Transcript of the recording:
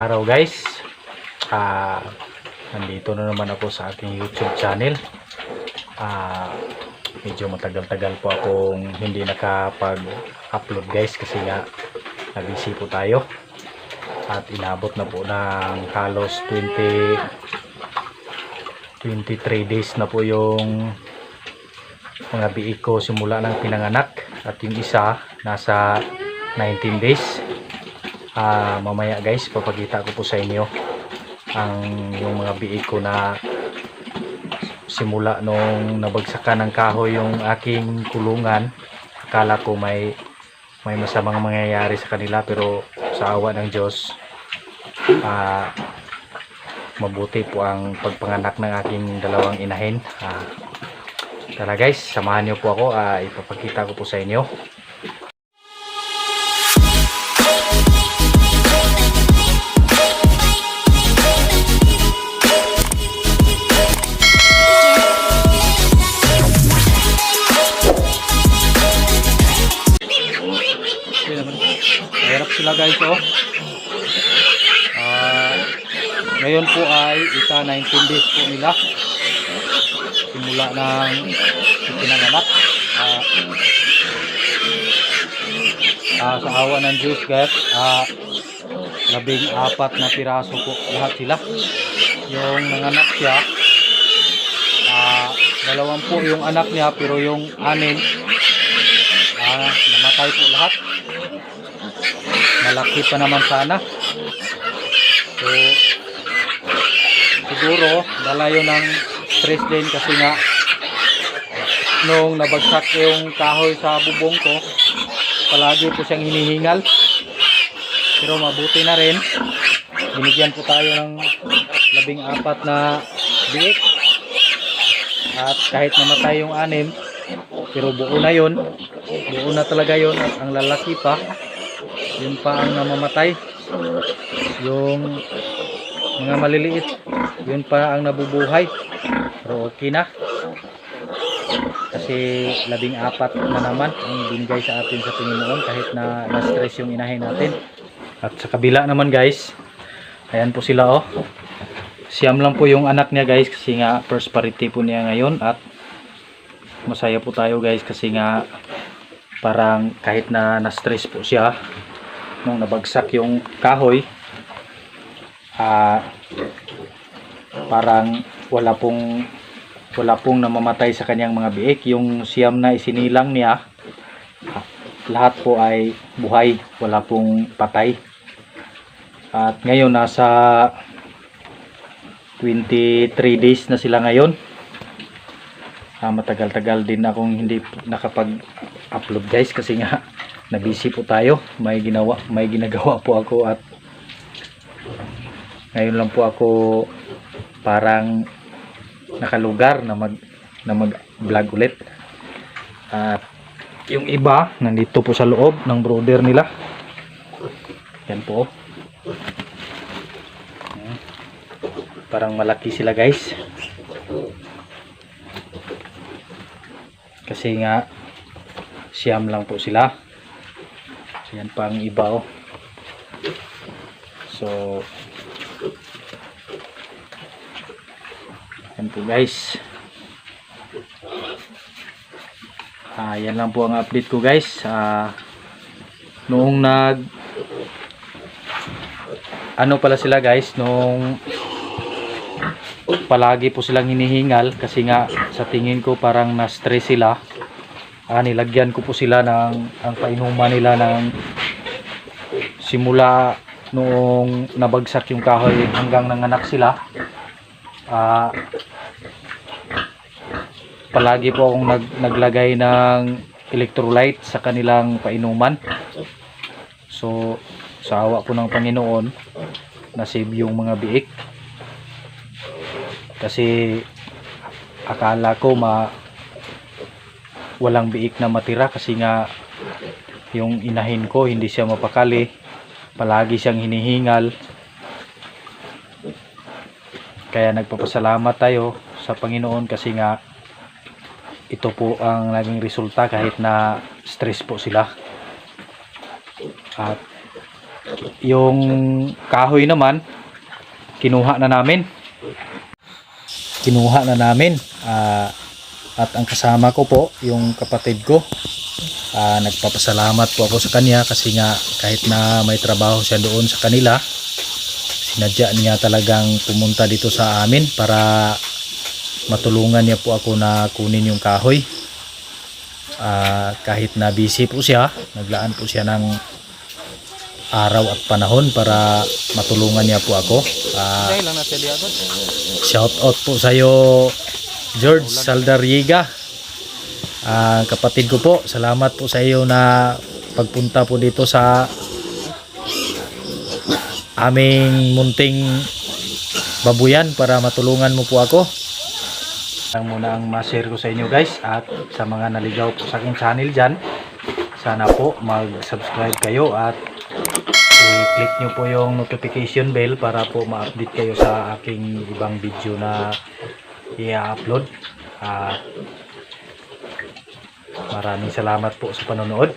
araw guys. Ah nandito na naman ako sa aking youtube channel. Ah medyo matagal-tagal po akong hindi nakapag upload guys kasi nga nabisi po tayo. At inabot na po ng halos 20 23 days na po yung mga biik ko simula ng pinanganak. At yung isa nasa 19 days Ah, mamaya guys papakita ko po sa inyo ang yung mga biik ko na simula nung nabagsakan ng kahoy yung aking kulungan. Akala ko may may masamang mangyayari sa kanila pero sa awa ng Diyos ah, mabuti po ang pagpanganak ng aking dalawang inahin. Ah, tara guys samahan niyo po ako ah, ipapakita ko po sa inyo Mahirap sila guys oh. Ah, ngayon po ay ika 19 days po nila. Simula ng ipinanganak. Ah, ah, sa awa ng Diyos guys, ah, labing apat na piraso po lahat sila. Yung nanganak siya, ah, dalawang po yung anak niya pero yung anin, ah, namatay po lahat malaki pa naman sana. So siguro dala yun ng stress din kasi nga nung nabagsak yung kahoy sa bubong ko palagi po siyang hinihingal. Pero mabuti na rin binigyan po tayo ng labing apat na biik. At kahit namatay yung anim pero buo na yun. Buo na talaga yun at ang lalaki pa yun pa ang namamatay. Yung mga maliliit. Yun pa ang nabubuhay. Pero okay na. Kasi labing apat na naman ang binigay sa atin sa Panginoon kahit na na-stress yung inahin natin. At sa kabila naman guys ayan po sila oh. Siyam lang po yung anak niya guys kasi nga first parity po niya ngayon. At masaya po tayo guys kasi nga parang kahit na na-stress po siya nung nabagsak yung kahoy ah parang wala pong wala pong namamatay sa kanyang mga biik. Yung siyam na isinilang niya ah, lahat po ay buhay wala pong patay. At ngayon nasa 23 days na sila ngayon. Ah, matagal-tagal din akong hindi nakapag-upload guys kasi nga nabisi po tayo. May ginawa may ginagawa po ako at ngayon lang po ako parang nakalugar na mag na mag vlog ulit. At yung iba nandito po sa loob ng brother nila. Yan po. Parang malaki sila guys. Kasi nga siyam lang po sila So, yan pa ang iba oh. So yan po guys. Ah, yan lang po ang update ko guys. Ah, noong nag ano pala sila guys, nung palagi po silang hinihingal kasi nga sa tingin ko parang na-stress sila ah, nilagyan ko po sila ng ang painuman nila ng simula noong nabagsak yung kahoy hanggang nanganak sila. Ah, palagi po akong nag, naglagay ng electrolyte sa kanilang painuman. So sa awa po ng Panginoon nasave yung mga biik. Kasi akala ko ma walang biik na matira kasi nga yung inahin ko hindi siya mapakali palagi siyang hinihingal kaya nagpapasalamat tayo sa Panginoon kasi nga ito po ang naging resulta kahit na stress po sila at yung kahoy naman, kinuha na namin. Kinuha na namin. Ah, at ang kasama ko po, yung kapatid ko, ah, nagpapasalamat po ako sa kanya kasi nga kahit na may trabaho siya doon sa kanila, sinadya niya talagang pumunta dito sa amin para matulungan niya po ako na kunin yung kahoy. Ah, kahit na busy po siya, naglaan po siya ng araw at panahon para matulungan niya po ako. Agad. shout out po sa iyo George Saldariga. Ah, kapatid ko po, salamat po sa iyo na pagpunta po dito sa aming munting babuyan para matulungan mo po ako. Ang muna ang ma-share ko sa inyo guys at sa mga naligaw po sa aking channel dyan, sana po mag-subscribe kayo at i-click nyo po yung notification bell para po ma-update kayo sa aking ibang video na i-upload. At maraming salamat po sa panonood.